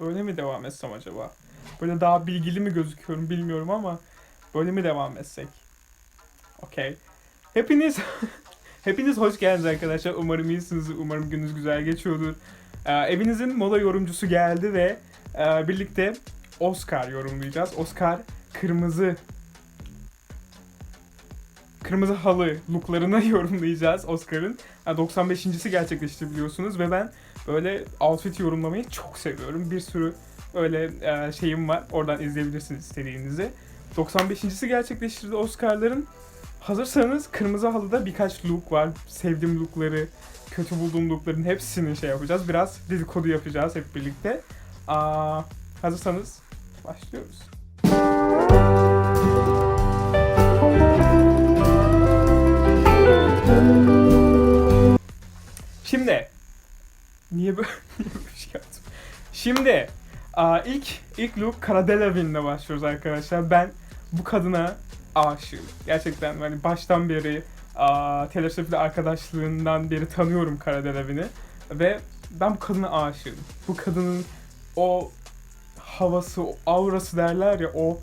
Böyle mi devam etsem acaba? Böyle daha bilgili mi gözüküyorum bilmiyorum ama böyle mi devam etsek? Okey. Hepiniz hepiniz hoş geldiniz arkadaşlar. Umarım iyisiniz. Umarım gününüz güzel geçiyordur. Ee, evinizin moda yorumcusu geldi ve e, birlikte Oscar yorumlayacağız. Oscar kırmızı kırmızı halı looklarını yorumlayacağız Oscar'ın. Yani 95.si gerçekleşti biliyorsunuz ve ben böyle outfit yorumlamayı çok seviyorum. Bir sürü öyle e, şeyim var. Oradan izleyebilirsiniz istediğinizi. 95.si gerçekleştirdi Oscar'ların. Hazırsanız kırmızı halıda birkaç look var. Sevdiğim lookları, kötü bulduğum lookların hepsini şey yapacağız. Biraz dedikodu yapacağız hep birlikte. Aa, hazırsanız başlıyoruz. Şimdi niye böyle, niye böyle bir şey yaptım? Şimdi ilk ilk look Cara başlıyoruz arkadaşlar. Ben bu kadına aşığım. Gerçekten hani baştan beri aa, Taylor Swift'le arkadaşlığından beri tanıyorum Cara ve ben bu kadına aşığım. Bu kadının o havası, o aurası derler ya o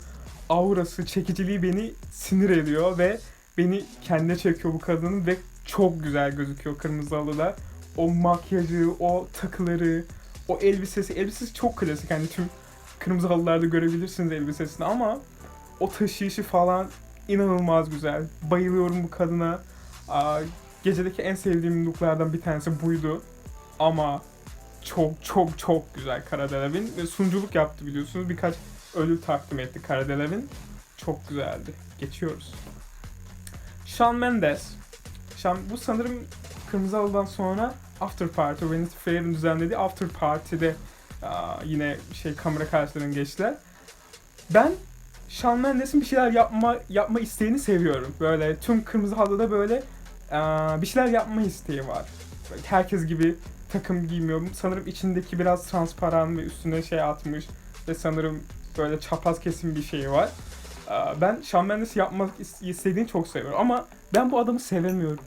aurası, çekiciliği beni sinir ediyor ve beni kendine çekiyor bu kadının ve çok güzel gözüküyor kırmızı halıda. O makyajı, o takıları, o elbisesi. Elbisesi çok klasik. Hani tüm kırmızı halılarda görebilirsiniz elbisesini ama o taşıyışı falan inanılmaz güzel. Bayılıyorum bu kadına. Aa, gecedeki en sevdiğim looklardan bir tanesi buydu. Ama çok çok çok güzel Cara Delevingne ve sunuculuk yaptı biliyorsunuz. Birkaç ödül takdim etti Cara Delevingne. Çok güzeldi. Geçiyoruz. Shawn Mendes. Shawn, bu sanırım Kırmızı Halı'dan sonra After Party, Vanity Fair'in düzenlediği After Party'de yine şey kamera karşılarına geçtiler. Ben Shawn Mendes'in bir şeyler yapma yapma isteğini seviyorum. Böyle tüm Kırmızı Halı'da böyle bir şeyler yapma isteği var. Böyle herkes gibi takım giymiyor. Sanırım içindeki biraz transparan ve üstüne şey atmış ve sanırım böyle çapraz kesim bir şey var. Ben Shawn Mendes yapmak is- istediğini çok seviyorum ama ben bu adamı sevemiyorum.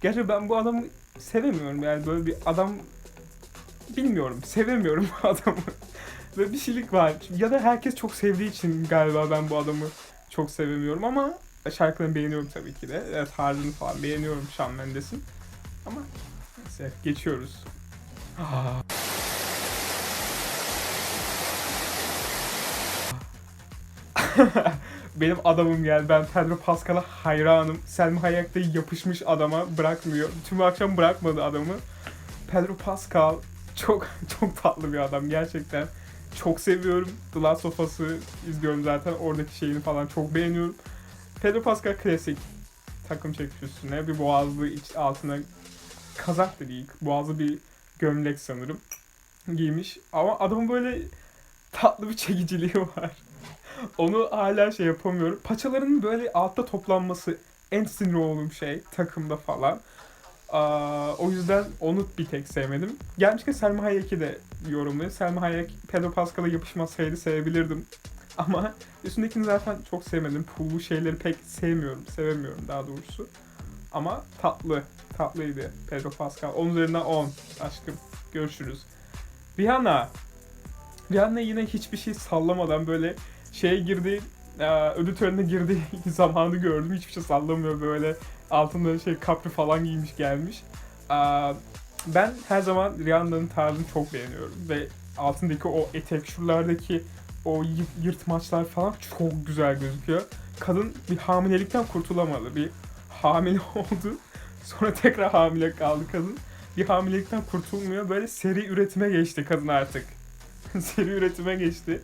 Gerçi ben bu adamı sevemiyorum yani böyle bir adam bilmiyorum sevemiyorum bu adamı. Ve bir şeylik var. Ya da herkes çok sevdiği için galiba ben bu adamı çok sevemiyorum ama şarkılarını beğeniyorum tabii ki de. Evet, tarzını falan beğeniyorum Shawn Mendes'in. Ama neyse geçiyoruz. Ah. Benim adamım geldi. Ben Pedro Pascal'a hayranım. Selma Hayek yapışmış adama bırakmıyor. Tüm akşam bırakmadı adamı. Pedro Pascal çok çok tatlı bir adam gerçekten. Çok seviyorum. The Last of Us'ı izliyorum zaten. Oradaki şeyini falan çok beğeniyorum. Pedro Pascal klasik. Takım çekmiş üstüne. Bir boğazlı iç altına kazak da değil. Boğazlı bir gömlek sanırım. Giymiş. Ama adamın böyle tatlı bir çekiciliği var. Onu hala şey yapamıyorum. Paçalarının böyle altta toplanması en sinir olduğum şey takımda falan. Aa, o yüzden onu bir tek sevmedim. Gelmişken Selma Hayek'i de yorumluyor. Selma Hayek Pedro Pascal'a yapışmasaydı sevebilirdim. Ama üstündekini zaten çok sevmedim. Pullu şeyleri pek sevmiyorum. Sevemiyorum daha doğrusu. Ama tatlı. Tatlıydı Pedro Pascal. 10 üzerinden 10. Aşkım. Görüşürüz. Rihanna. Rihanna yine hiçbir şey sallamadan böyle şeye girdi, e, ödül törenine girdiği zamanı gördüm. Hiçbir şey sallamıyor böyle. Altında şey kapri falan giymiş gelmiş. E, Ben her zaman Rihanna'nın tarzını çok beğeniyorum ve altındaki o etek, şuralardaki o yı- yırtmaçlar falan çok güzel gözüküyor. Kadın bir hamilelikten kurtulamadı. Bir hamile oldu. Sonra tekrar hamile kaldı kadın. Bir hamilelikten kurtulmuyor. Böyle seri üretime geçti kadın artık. seri üretime geçti.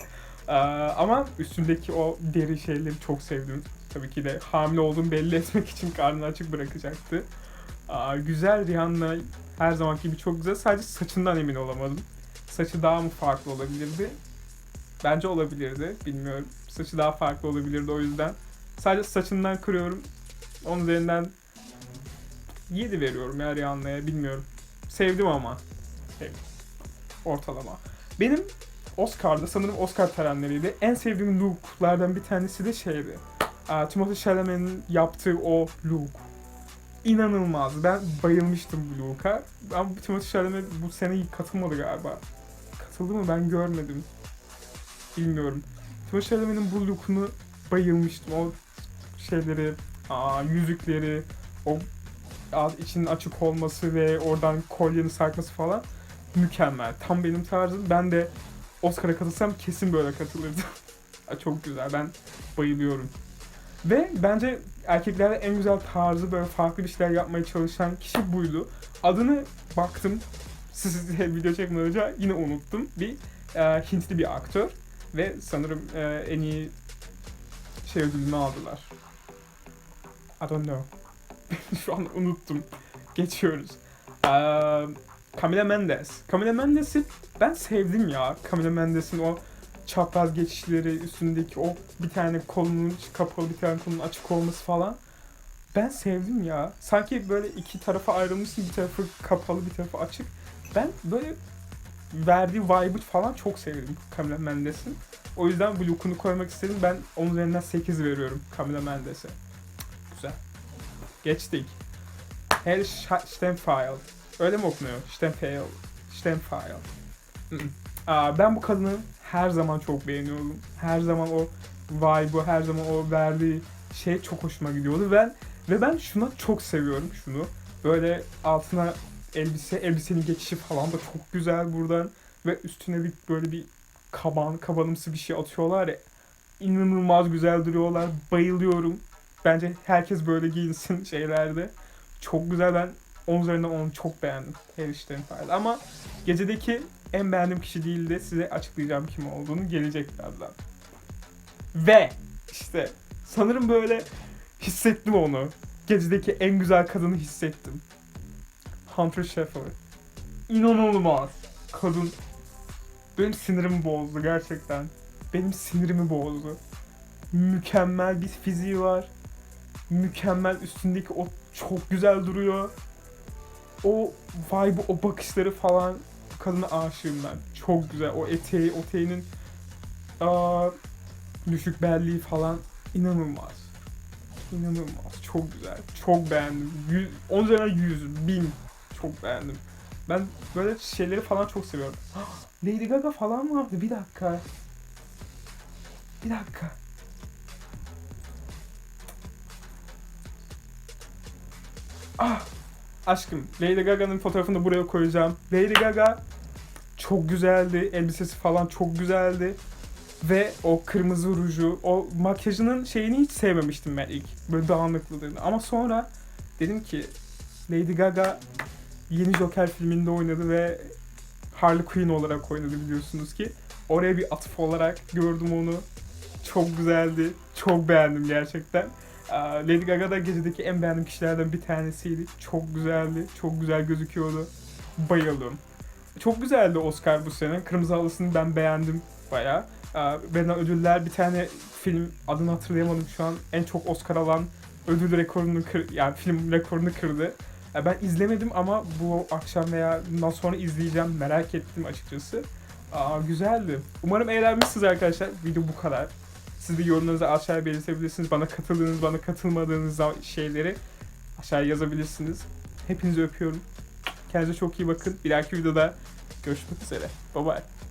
Ee, ama üstündeki o deri şeyleri çok sevdim. Tabii ki de hamile olduğunu belli etmek için karnını açık bırakacaktı. Aa, güzel Rihanna her zamanki gibi çok güzel. Sadece saçından emin olamadım. Saçı daha mı farklı olabilirdi? Bence olabilirdi. Bilmiyorum. Saçı daha farklı olabilirdi o yüzden. Sadece saçından kırıyorum. Onun üzerinden 7 veriyorum ya Rihanna'ya. Bilmiyorum. Sevdim ama. Sevdim. Ortalama. Benim Oscar'da sanırım Oscar törenleriydi. En sevdiğim looklardan bir tanesi de şeydi. Timothée Chalamet'in yaptığı o look. inanılmaz. Ben bayılmıştım bu look'a. Ama Timothy Chalamet bu sene katılmadı galiba. Katıldı mı ben görmedim. Bilmiyorum. Timothy Chalamet'in bu look'unu bayılmıştım. O şeyleri, aa, yüzükleri, o içinin açık olması ve oradan kolyenin sarkması falan mükemmel. Tam benim tarzım. Ben de Oscar'a katılsam kesin böyle katılırdım. Çok güzel. Ben bayılıyorum. Ve bence erkeklerde en güzel tarzı böyle farklı bir şeyler yapmaya çalışan kişi buydu. Adını baktım size video çekmeden önce yine unuttum. Bir e, Hintli bir aktör ve sanırım e, en iyi şey ödülünü aldılar. I don't know. Şu an unuttum. Geçiyoruz. Ee, Camila Mendes. Camila Mendes'i ben sevdim ya. Camila Mendes'in o çapraz geçişleri üstündeki o bir tane kolunun kapalı bir tane kolunun açık olması falan. Ben sevdim ya. Sanki böyle iki tarafa ayrılmışsın. Bir tarafı kapalı bir tarafı açık. Ben böyle verdiği vibe'ı falan çok sevdim Camila Mendes'in. O yüzden bu look'unu koymak istedim. Ben onun üzerinden 8 veriyorum Camila Mendes'e. Güzel. Geçtik. Her Steinfeld. Öyle mi okunuyor? Steinfeld. Hı. Aa, ben bu kadını her zaman çok beğeniyorum. Her zaman o vibe'ı, her zaman o verdiği şey çok hoşuma gidiyordu. Ben ve ben şuna çok seviyorum şunu. Böyle altına elbise, elbisenin geçişi falan da çok güzel buradan ve üstüne bir böyle bir kaban, kabanımsı bir şey atıyorlar ya. İnanılmaz güzel duruyorlar. Bayılıyorum. Bence herkes böyle giyinsin şeylerde. Çok güzel ben 10 üzerinden 10 çok beğendim. Her işlerin falan. Ama gecedeki en beğendiğim kişi değil de size açıklayacağım kim olduğunu gelecek birazdan. Ve işte sanırım böyle hissettim onu. Gecedeki en güzel kadını hissettim. Hunter Schafer. İnanılmaz. Kadın benim sinirimi bozdu gerçekten. Benim sinirimi bozdu. Mükemmel bir fiziği var. Mükemmel üstündeki o çok güzel duruyor. O vibe, o bakışları falan kadına aşığım ben. Çok güzel. O eteği, o eteğinin düşük belliği falan inanılmaz. İnanılmaz. Çok güzel. Çok beğendim. 100, 10 üzerinden 100, 1000. Çok beğendim. Ben böyle şeyleri falan çok seviyorum. Lady Gaga falan vardı. Bir dakika. Bir dakika. Ah! Aşkım, Lady Gaga'nın fotoğrafını da buraya koyacağım. Lady Gaga çok güzeldi. Elbisesi falan çok güzeldi. Ve o kırmızı ruju, o makyajının şeyini hiç sevmemiştim ben ilk. Böyle dağınıklığını. Ama sonra dedim ki Lady Gaga yeni Joker filminde oynadı ve Harley Quinn olarak oynadı biliyorsunuz ki. Oraya bir atıf olarak gördüm onu. Çok güzeldi. Çok beğendim gerçekten. Lady Gaga da gecedeki en beğendiğim kişilerden bir tanesiydi. Çok güzeldi. Çok güzel gözüküyordu. Bayıldım. Çok güzeldi Oscar bu sene. Kırmızı Halısı'nı ben beğendim bayağı. Verilen ödüller bir tane film adını hatırlayamadım şu an. En çok Oscar alan ödül rekorunu kır, yani film rekorunu kırdı. Ben izlemedim ama bu akşam veya bundan sonra izleyeceğim. Merak ettim açıkçası. Aa, güzeldi. Umarım eğlenmişsiniz arkadaşlar. Video bu kadar. Siz de yorumlarınızı aşağıya belirtebilirsiniz. Bana katıldığınız, bana katılmadığınız şeyleri aşağıya yazabilirsiniz. Hepinizi öpüyorum. Kendinize çok iyi bakın. Bir dahaki videoda görüşmek üzere. Bye bye.